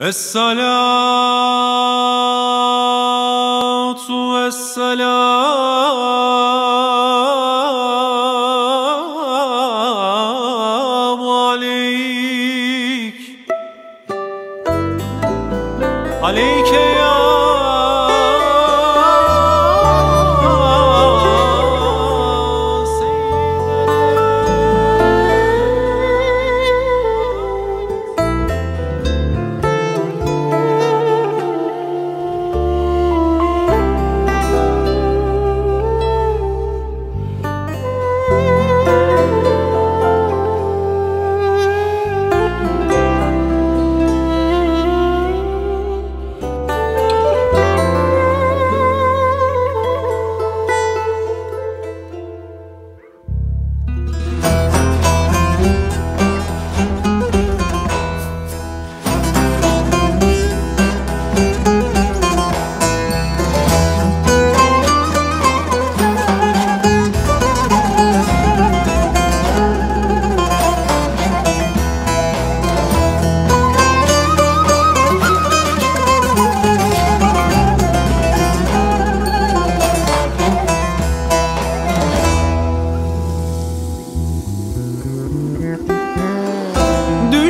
Es-salatu es-selamu aleyk. Aleyke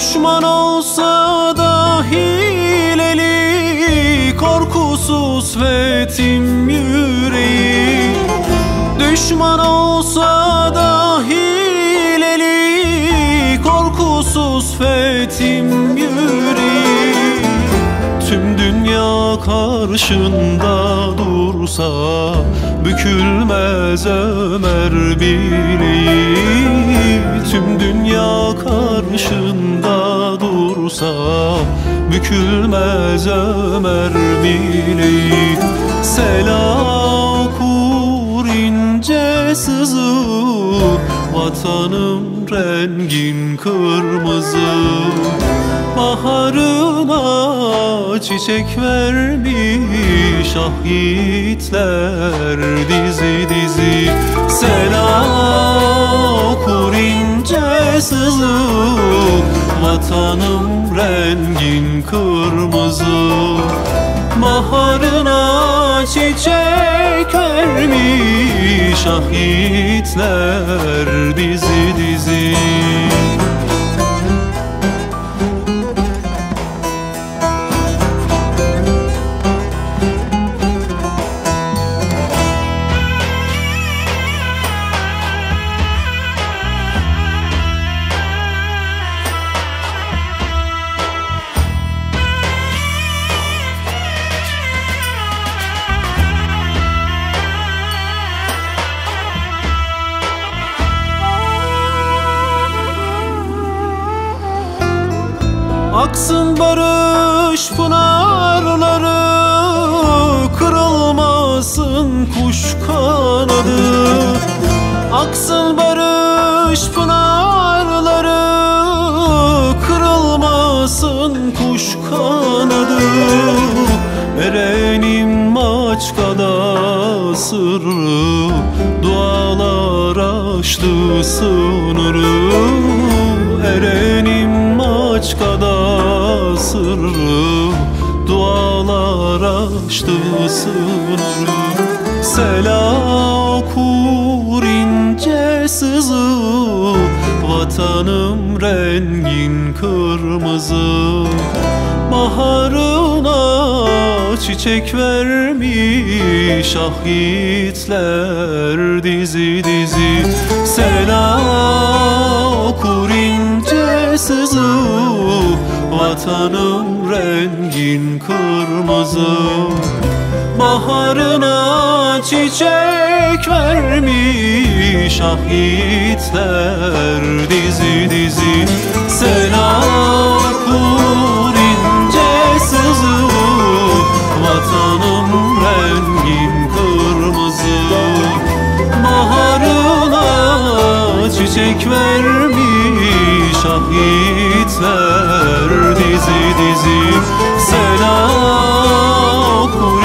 Düşman olsa da hileli Korkusuz fetim yüreği. Düşman olsa da hileli Korkusuz fetim yüreği. Tüm dünya karşında dursa Bükülmez Ömer bileği dursa Bükülmez Ömer bileği Selam okur ince sızı Vatanım rengin kırmızı. Baharına çiçek vermiş şahitler dizi dizi. Selam okur ince sızı Vatanım rengin kırmızı Baharına çiçek vermiş şahitler dizi dizi Aksın barış pınarları Kırılmasın kuş kanadı. Aksın barış pınarları Kırılmasın kuş kanadı. Erenim Maçka'da sırrı Dualar aştı sınırı. Erenim Maçka'da aştı sınırı. Selam okur ince sızı. Vatanım rengin kırmızı. Baharına çiçek vermiş şahitler dizi dizi. Selam Vatanım rengin kırmızı Baharına çiçek vermiş şahitler dizi dizi. Selam okur ince sızı Vatanım rengin kırmızı. Baharına çiçek vermiş şahitler dizi dizi Sela okuyor